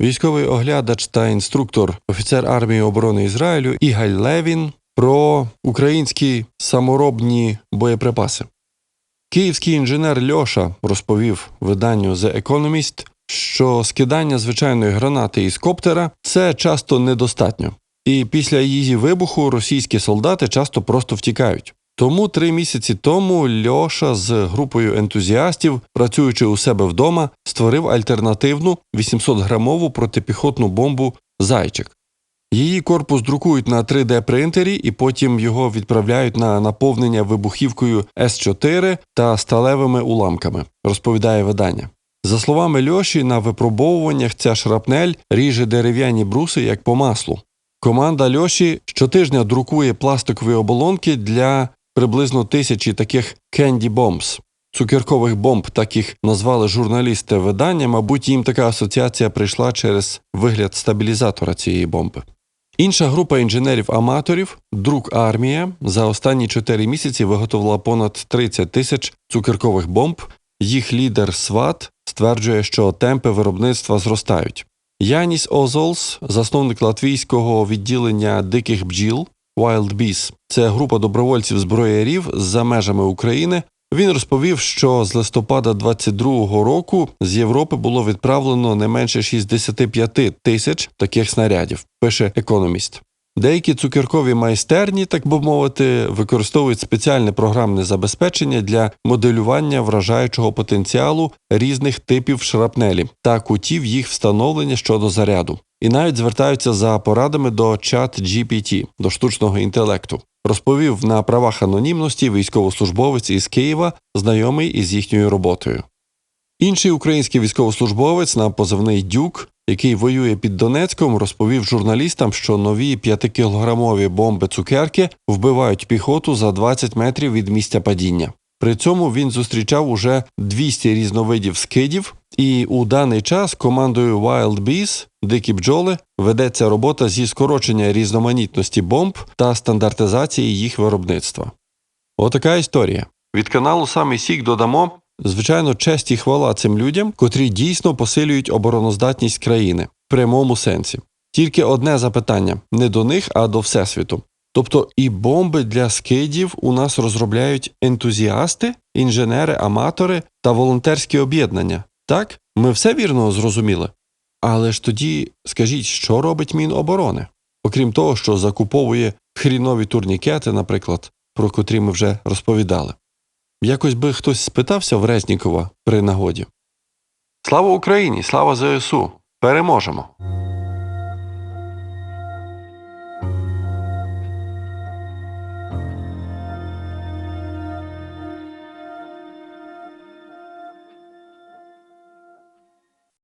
військовий оглядач та інструктор, офіцер армії оборони Ізраїлю Ігаль Левін про українські саморобні боєприпаси. Київський інженер Льоша розповів виданню The Economist, що скидання звичайної гранати із коптера це часто недостатньо, і після її вибуху російські солдати часто просто втікають. Тому три місяці тому Льоша з групою ентузіастів, працюючи у себе вдома, створив альтернативну 800-грамову протипіхотну бомбу Зайчик. Її корпус друкують на 3D-принтері і потім його відправляють на наповнення вибухівкою С4 та сталевими уламками, розповідає видання. За словами Льоші, на випробовуваннях ця шрапнель ріже дерев'яні бруси як по маслу. Команда Льоші щотижня друкує пластикові оболонки для приблизно тисячі таких «candy bombs» – цукеркових бомб, так їх назвали журналісти видання. Мабуть, їм така асоціація прийшла через вигляд стабілізатора цієї бомби. Інша група інженерів-аматорів, друк армія, за останні 4 місяці виготовила понад 30 тисяч цукеркових бомб. Їх лідер Сват стверджує, що темпи виробництва зростають. Яніс Озолс, засновник латвійського відділення диких бджіл Wild Bees, це група добровольців зброярів за межами України. Він розповів, що з листопада 22-го року з Європи було відправлено не менше 65 тисяч таких снарядів, пише економіст. Деякі цукеркові майстерні, так би мовити, використовують спеціальне програмне забезпечення для моделювання вражаючого потенціалу різних типів шрапнелі та кутів їх встановлення щодо заряду, і навіть звертаються за порадами до чат GPT, до штучного інтелекту. Розповів на правах анонімності військовослужбовець із Києва, знайомий із їхньою роботою. Інший український військовослужбовець на позивний Дюк, який воює під Донецьком, розповів журналістам, що нові 5-кілограмові бомби цукерки вбивають піхоту за 20 метрів від місця падіння. При цьому він зустрічав уже 200 різновидів скидів, і у даний час командою Wild Bees Дикі бджоли ведеться робота зі скорочення різноманітності бомб та стандартизації їх виробництва. Отака історія. Від каналу Самий Сік додамо Звичайно, честь і хвала цим людям, котрі дійсно посилюють обороноздатність країни в прямому сенсі. Тільки одне запитання не до них, а до Всесвіту. Тобто і бомби для скидів у нас розробляють ентузіасти, інженери, аматори та волонтерські об'єднання. Так, ми все вірно зрозуміли. Але ж тоді скажіть, що робить Міноборони? Окрім того, що закуповує хрінові турнікети, наприклад, про котрі ми вже розповідали. Якось би хтось спитався в Резнікова при нагоді. Слава Україні! Слава ЗСУ! Переможемо!